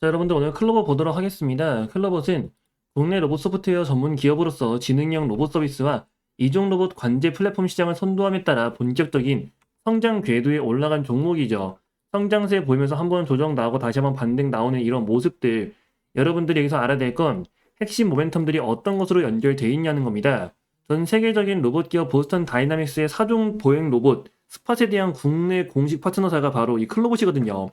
자, 여러분들 오늘 클로버 보도록 하겠습니다. 클로버는 국내 로봇 소프트웨어 전문 기업으로서 지능형 로봇 서비스와 이종 로봇 관제 플랫폼 시장을 선도함에 따라 본격적인 성장 궤도에 올라간 종목이죠. 성장세 보이면서 한번 조정 나오고 다시 한번 반등 나오는 이런 모습들 여러분들이 여기서 알아야 될 건 핵심 모멘텀들이 어떤 것으로 연결되어 있냐는 겁니다. 전 세계적인 로봇 기업 보스턴 다이나믹스의 사종 보행 로봇 스팟에 대한 국내 공식 파트너사가 바로 이 클로봇이거든요.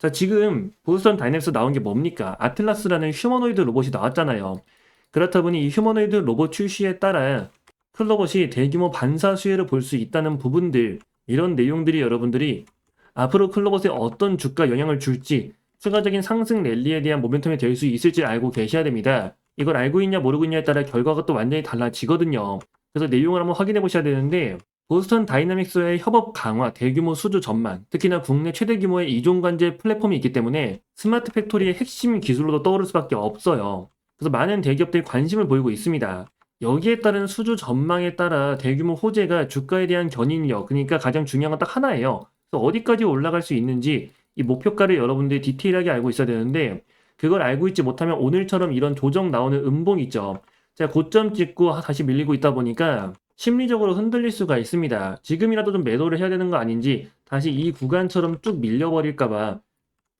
자, 지금 보스턴 다이내믹스 나온 게 뭡니까? 아틀라스라는 휴머노이드 로봇이 나왔잖아요. 그렇다 보니 이 휴머노이드 로봇 출시에 따라 클로봇이 대규모 반사 수혜를 볼 수 있다는 부분들, 이런 내용들이 여러분들이 앞으로 클로봇에 어떤 주가 영향을 줄지 추가적인 상승 랠리에 대한 모멘텀이 될 수 있을지 알고 계셔야 됩니다. 이걸 알고 있냐 모르고 있냐에 따라 결과가 또 완전히 달라지거든요. 그래서 내용을 한번 확인해 보셔야 되는데 보스턴 다이나믹스와의 협업 강화, 대규모 수주 전망, 특히나 국내 최대 규모의 이종 관제 플랫폼이 있기 때문에 스마트 팩토리의 핵심 기술로도 떠오를 수밖에 없어요. 그래서 많은 대기업들이 관심을 보이고 있습니다. 여기에 따른 수주 전망에 따라 대규모 호재가 주가에 대한 견인력, 그러니까 가장 중요한 건 딱 하나예요. 그래서 어디까지 올라갈 수 있는지 이 목표가를 여러분들이 디테일하게 알고 있어야 되는데 그걸 알고 있지 못하면 오늘처럼 이런 조정 나오는 음봉 있죠. 제가 고점 찍고 다시 밀리고 있다 보니까 심리적으로 흔들릴 수가 있습니다. 지금이라도 좀 매도를 해야 되는 거 아닌지 다시 이 구간처럼 쭉 밀려버릴까봐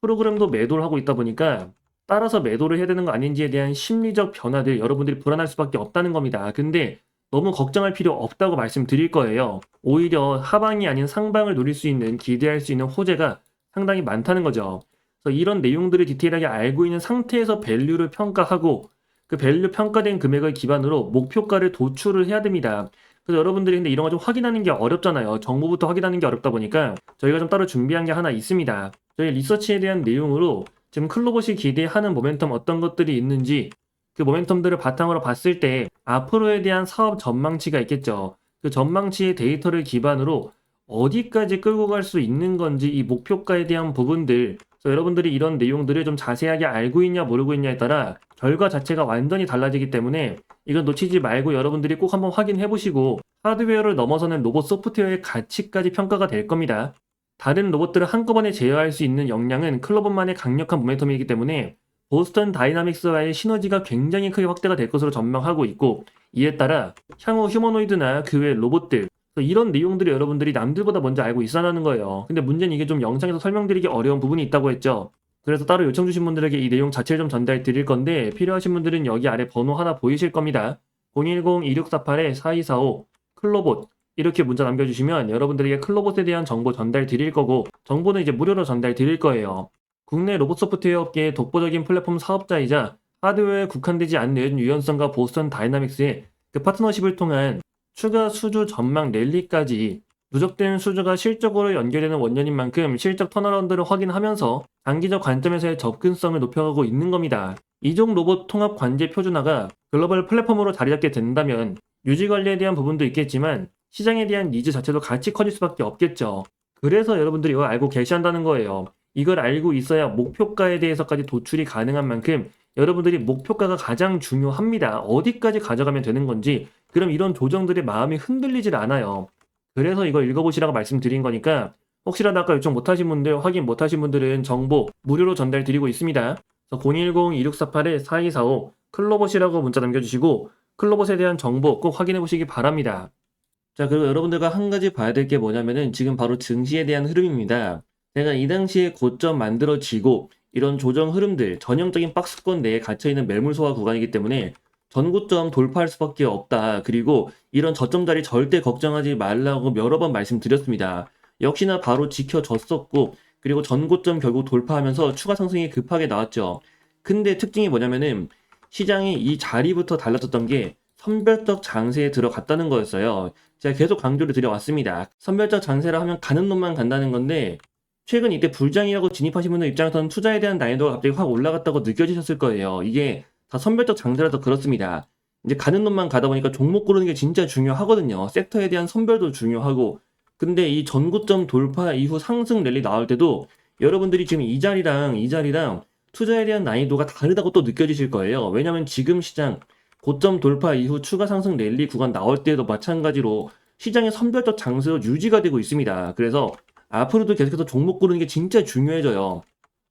프로그램도 매도를 하고 있다 보니까 따라서 매도를 해야 되는 거 아닌지에 대한 심리적 변화들 여러분들이 불안할 수밖에 없다는 겁니다. 근데 너무 걱정할 필요 없다고 말씀드릴 거예요. 오히려 하방이 아닌 상방을 노릴 수 있는 기대할 수 있는 호재가 상당히 많다는 거죠. 그래서 이런 내용들을 디테일하게 알고 있는 상태에서 밸류를 평가하고 그 밸류 평가된 금액을 기반으로 목표가를 도출을 해야 됩니다. 그래서 여러분들이 근데 이런 거 좀 확인하는 게 어렵잖아요. 정보부터 확인하는 게 어렵다 보니까 저희가 좀 따로 준비한 게 하나 있습니다. 저희 리서치에 대한 내용으로 지금 클로봇이 기대하는 모멘텀 어떤 것들이 있는지 그 모멘텀들을 바탕으로 봤을 때 앞으로에 대한 사업 전망치가 있겠죠. 그 전망치의 데이터를 기반으로 어디까지 끌고 갈 수 있는 건지 이 목표가에 대한 부분들 그래서 여러분들이 이런 내용들을 좀 자세하게 알고 있냐 모르고 있냐에 따라 결과 자체가 완전히 달라지기 때문에 이건 놓치지 말고 여러분들이 꼭 한번 확인해 보시고 하드웨어를 넘어서는 로봇 소프트웨어의 가치까지 평가가 될 겁니다. 다른 로봇들을 한꺼번에 제어할 수 있는 역량은 클로봇만의 강력한 모멘텀이기 때문에 보스턴 다이나믹스와의 시너지가 굉장히 크게 확대가 될 것으로 전망하고 있고 이에 따라 향후 휴머노이드나 그 외 로봇들 이런 내용들이 여러분들이 남들보다 먼저 알고 있어야 하는 거예요. 근데 문제는 이게 좀 영상에서 설명드리기 어려운 부분이 있다고 했죠. 그래서 따로 요청 주신 분들에게 이 내용 자체를 좀 전달 드릴 건데 필요하신 분들은 여기 아래 번호 하나 보이실 겁니다. 010-2648-4245 클로봇 이렇게 문자 남겨주시면 여러분들에게 클로봇에 대한 정보 전달 드릴 거고 정보는 이제 무료로 전달 드릴 거예요. 국내 로봇 소프트웨어 업계의 독보적인 플랫폼 사업자이자 하드웨어에 국한되지 않는 유연성과 보스턴 다이나믹스의 그 파트너십을 통한 추가 수주 전망 랠리까지 누적된 수주가 실적으로 연결되는 원년인 만큼 실적 턴어라운드를 확인하면서 장기적 관점에서의 접근성을 높여가고 있는 겁니다. 이종 로봇 통합 관제 표준화가 글로벌 플랫폼으로 자리 잡게 된다면 유지 관리에 대한 부분도 있겠지만 시장에 대한 니즈 자체도 같이 커질 수밖에 없겠죠. 그래서 여러분들이 이걸 알고 계시한다는 거예요. 이걸 알고 있어야 목표가에 대해서까지 도출이 가능한 만큼 여러분들이 목표가가 가장 중요합니다. 어디까지 가져가면 되는 건지 그럼 이런 조정들의 마음이 흔들리질 않아요. 그래서 이거 읽어보시라고 말씀드린 거니까 혹시라도 아까 요청 못하신 분들 확인 못하신 분들은 정보 무료로 전달 드리고 있습니다. 010-2648-4245 클로봇이라고 문자 남겨주시고 클로봇에 대한 정보 꼭 확인해 보시기 바랍니다. 자 그리고 여러분들과 한 가지 봐야 될 게 뭐냐면은 지금 바로 증시에 대한 흐름입니다. 제가 이 당시에 고점 만들어지고 이런 조정 흐름들 전형적인 박스권 내에 갇혀있는 매물 소화 구간이기 때문에 전고점 돌파할 수밖에 없다. 그리고 이런 저점 자리 절대 걱정하지 말라고 여러 번 말씀드렸습니다. 역시나 바로 지켜졌었고 그리고 전고점 결국 돌파하면서 추가 상승이 급하게 나왔죠. 근데 특징이 뭐냐면은 시장이 이 자리부터 달라졌던 게 선별적 장세에 들어갔다는 거였어요. 제가 계속 강조를 드려왔습니다. 선별적 장세라 하면 가는 놈만 간다는 건데 최근 이때 불장이라고 진입하신 분들 입장에서는 투자에 대한 난이도가 갑자기 확 올라갔다고 느껴지셨을 거예요. 이게 다 선별적 장세라서 그렇습니다. 이제 가는 놈만 가다 보니까 종목 고르는 게 진짜 중요하거든요. 섹터에 대한 선별도 중요하고. 근데 이 전고점 돌파 이후 상승 랠리 나올 때도 여러분들이 지금 이 자리랑 이 자리랑 투자에 대한 난이도가 다르다고 또 느껴지실 거예요. 왜냐면 지금 시장 고점 돌파 이후 추가 상승 랠리 구간 나올 때도 마찬가지로 시장의 선별적 장세로 유지가 되고 있습니다. 그래서 앞으로도 계속해서 종목 고르는 게 진짜 중요해져요.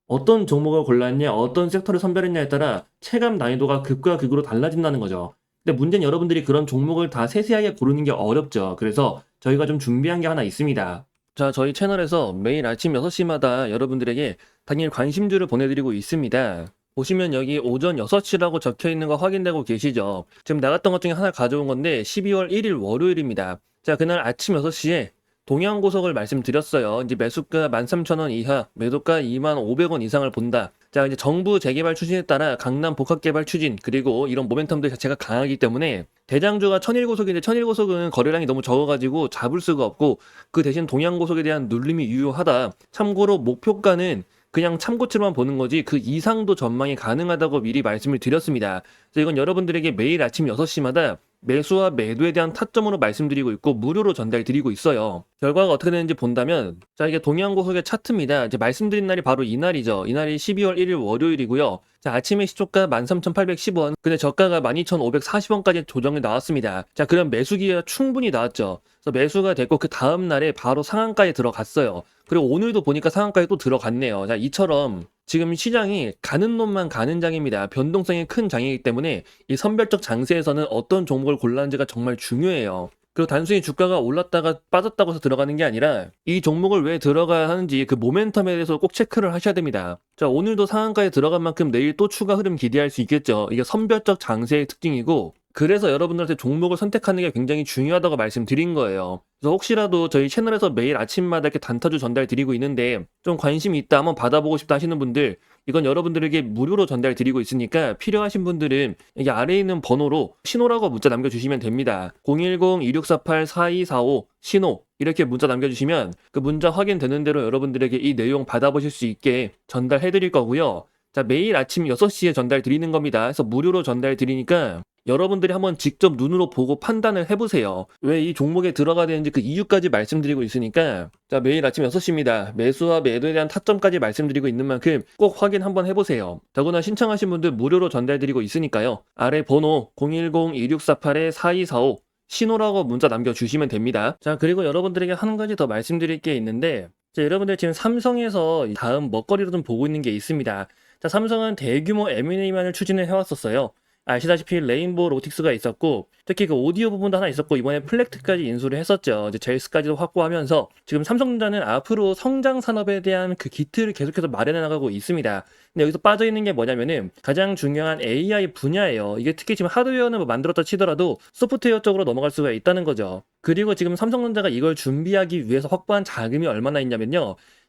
어떤 종목을 골랐냐, 어떤 섹터를 선별했냐에 따라 체감 난이도가 극과 극으로 달라진다는 거죠. 근데 문제는 여러분들이 그런 종목을 다 세세하게 고르는 게 어렵죠. 그래서 저희가 좀 준비한 게 하나 있습니다. 자, 저희 채널에서 매일 아침 6시마다 여러분들에게 당일 관심주를 보내드리고 있습니다. 보시면 여기 오전 6시라고 적혀 있는 거 확인되고 계시죠? 지금 나갔던 것 중에 하나 가져온 건데 12월 1일 월요일입니다. 자, 그날 아침 6시에 동양고속을 말씀드렸어요. 이제 매수가 13,000원 이하, 매도가 25,500원 이상을 본다. 자, 이제 정부 재개발 추진에 따라 강남 복합개발 추진, 그리고 이런 모멘텀들 자체가 강하기 때문에 대장주가 천일고속인데 천일고속은 거래량이 너무 적어가지고 잡을 수가 없고 그 대신 동양고속에 대한 눌림이 유효하다. 참고로 목표가는 그냥 참고치로만 보는 거지 그 이상도 전망이 가능하다고 미리 말씀을 드렸습니다. 그래서 이건 여러분들에게 매일 아침 6시마다 매수와 매도에 대한 타점으로 말씀드리고 있고 무료로 전달드리고 있어요. 결과가 어떻게 되는지 본다면 자 이게 동양고속의 차트입니다. 이제 말씀드린 날이 바로 이날이죠. 이날이 12월 1일 월요일이고요. 자 아침에 시초가 13,810원 근데 저가가 12,540원까지 조정이 나왔습니다. 자 그럼 매수기가 충분히 나왔죠. 그래서 매수가 됐고 그 다음 날에 바로 상한가에 들어갔어요. 그리고 오늘도 보니까 상한가에 또 들어갔네요. 자 이처럼 지금 시장이 가는 놈만 가는 장입니다. 변동성이 큰 장이기 때문에 이 선별적 장세에서는 어떤 종목을 골라는지가 정말 중요해요. 그리고 단순히 주가가 올랐다가 빠졌다고 해서 들어가는 게 아니라 이 종목을 왜 들어가야 하는지 그 모멘텀에 대해서 꼭 체크를 하셔야 됩니다. 자, 오늘도 상한가에 들어간 만큼 내일 또 추가 흐름 기대할 수 있겠죠. 이게 선별적 장세의 특징이고 그래서 여러분들한테 종목을 선택하는 게 굉장히 중요하다고 말씀드린 거예요. 그래서 혹시라도 저희 채널에서 매일 아침마다 이렇게 단타주 전달 드리고 있는데 좀 관심이 있다 한번 받아보고 싶다 하시는 분들 이건 여러분들에게 무료로 전달 드리고 있으니까 필요하신 분들은 여기 아래에 있는 번호로 신호라고 문자 남겨주시면 됩니다. 010-2648-4245 신호 이렇게 문자 남겨주시면 그 문자 확인되는 대로 여러분들에게 이 내용 받아보실 수 있게 전달해 드릴 거고요. 자, 매일 아침 6시에 전달 드리는 겁니다. 그래서 무료로 전달 드리니까 여러분들이 한번 직접 눈으로 보고 판단을 해보세요. 왜 이 종목에 들어가야 되는지 그 이유까지 말씀드리고 있으니까 자 매일 아침 6시입니다. 매수와 매도에 대한 타점까지 말씀드리고 있는 만큼 꼭 확인 한번 해보세요. 더구나 신청하신 분들 무료로 전달드리고 있으니까요. 아래 번호 010-2648-4245 신호라고 문자 남겨주시면 됩니다. 자 그리고 여러분들에게 한 가지 더 말씀드릴 게 있는데 자, 여러분들 지금 삼성에서 다음 먹거리로 좀 보고 있는 게 있습니다. 자, 삼성은 대규모 M&A만을 추진을 해왔었어요. 아시다시피 레인보우 로틱스가 있었고 특히 그 오디오 부분도 하나 있었고 이번에 플렉트까지 인수를 했었죠. 이제 제일스까지도 확보하면서 지금 삼성전자는 앞으로 성장 산업에 대한 그 기틀을 계속해서 마련해 나가고 있습니다. 근데 여기서 빠져 있는 게 뭐냐면은 가장 중요한 AI 분야예요. 이게 특히 지금 하드웨어는 뭐 만들었다 치더라도 소프트웨어 쪽으로 넘어갈 수가 있다는 거죠. 그리고 지금 삼성전자가 이걸 준비하기 위해서 확보한 자금이 얼마나 있냐면요.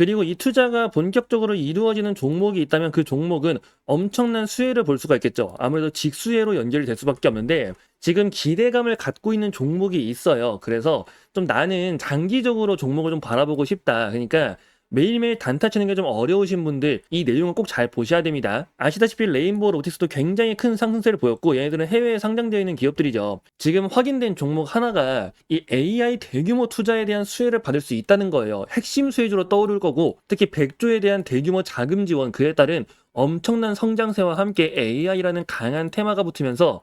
그리고 이 투자가 본격적으로 이루어지는 종목이 있다면 그 종목은 엄청난 수혜를 볼 수가 있겠죠. 아무래도 직수혜로 연결이 될 수밖에 없는데 지금 기대감을 갖고 있는 종목이 있어요. 그래서 좀 나는 장기적으로 종목을 좀 바라보고 싶다. 그러니까 매일매일 단타 치는 게 좀 어려우신 분들 이 내용을 꼭잘 보셔야 됩니다. 아시다시피 레인보우 로틱스도 굉장히 큰 상승세를 보였고 얘네들은 해외에 상장되어 있는 기업들이죠. 지금 확인된 종목 하나가 이 AI 대규모 투자에 대한 수혜를 받을 수 있다는 거예요. 핵심 수혜주로 떠오를 거고 특히 100조에 대한 대규모 자금 지원 그에 따른 엄청난 성장세와 함께 AI라는 강한 테마가 붙으면서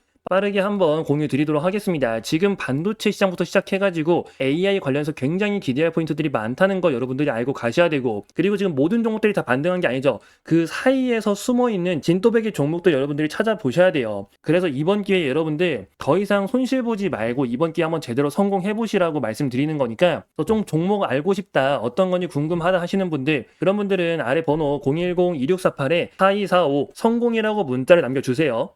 빠르게 한번 공유 드리도록 하겠습니다. 지금 반도체 시장부터 시작해가지고 AI 관련해서 굉장히 기대할 포인트들이 많다는 거 여러분들이 알고 가셔야 되고 그리고 지금 모든 종목들이 다 반등한 게 아니죠. 그 사이에서 숨어 있는 진또배기 종목도 여러분들이 찾아보셔야 돼요. 그래서 이번 기회에 여러분들 더 이상 손실 보지 말고 이번 기회 한번 제대로 성공해 보시라고 말씀드리는 거니까 또좀 종목 알고 싶다 어떤 건지 궁금하다 하시는 분들 그런 분들은 아래 번호 010-2648-4245 성공이라고 문자를 남겨주세요.